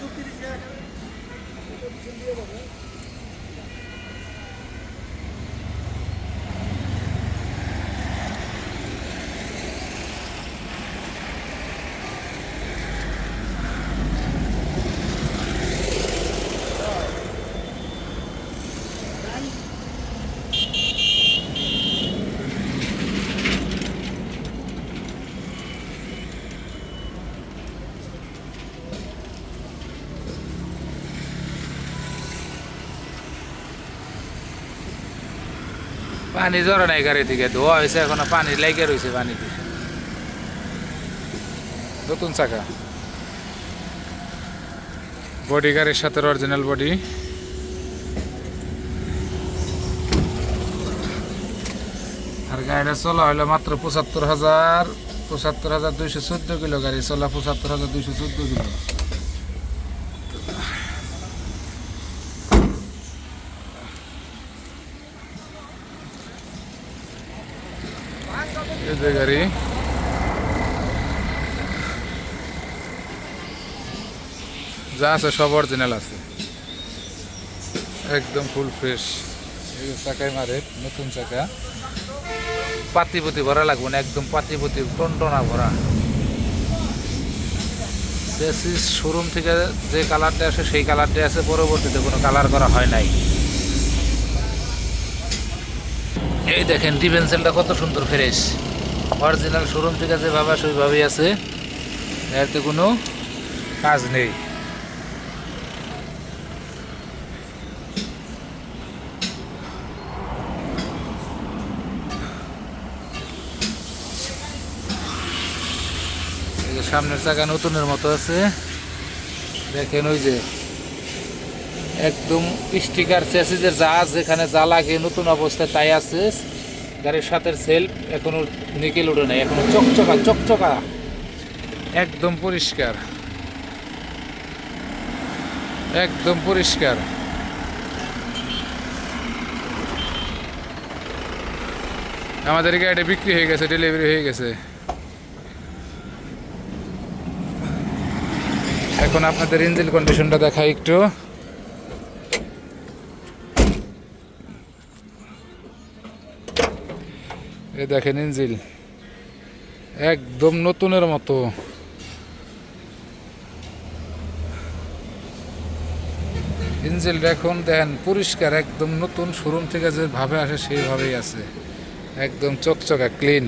চুক্তি দিচ্ছে। পানি জড়ে নাই গাড়ি থেকে ধোয়া হয়েছে এখন, পানি লাইকে রয়েছে পানিতে নতুন চাকা। বডি গাড়ির সাথে অরিজিনাল বডি। আর গাড়িটা চলা হলো মাত্র পঁচাত্তর হাজার পঁচাত্তর হাজার দুইশো চোদ্দ কিলো গাড়ি, চলা পঁচাত্তর হাজার দুইশো চোদ্দ কিলো। এই যে যা আছে সব অরিজিনাল আছে। একদম ফুল ফ্রেশ চাকায় মারে, নতুন চাকা। পাতি পুতি ভরা লাগবে না, একদম পাতি পুতি টনটনা ভরা। চেসিস শোরুম থেকে যে কালারটা আসে, সেই কালারটা আছে, পরবর্তীতে কোনো কালার করা হয় নাই। এই দেখেন ডিফেন্সেলটা কত সুন্দর ফ্রেশ অরিজিনাল শোরুম থেকে যেভাবে আসে ওইভাবেই আছে, এতে কোনো কাজ নেই। সামনের চাকা নতুনের মতো আছে। দেখেন ওই যে একদম স্টিকার চেসিসের যা যেখানে যা লাগে নতুন অবস্থায় তাই আছে। গাড়ির সাথে সেলফ এখনও নিকেল উঠে নাই, এখনও চকচকা চকচকা। একদম পরিষ্কার। একদম পরিষ্কার। আমাদের গাড়িটা বিক্রি হয়ে গেছে ডেলিভারি হয়ে গেছে। এখন আপনাদের ইঞ্জিন কন্ডিশনটা দেখাই একটু। এই দেখেন ইঞ্জিল। একদম নতুনের মতো। ইঞ্জিল এখন দেখেন পরিষ্কার, একদম নতুন শোরুম থেকে যেভাবে আসে সেইভাবেই আছে। একদম চকচকা ক্লিন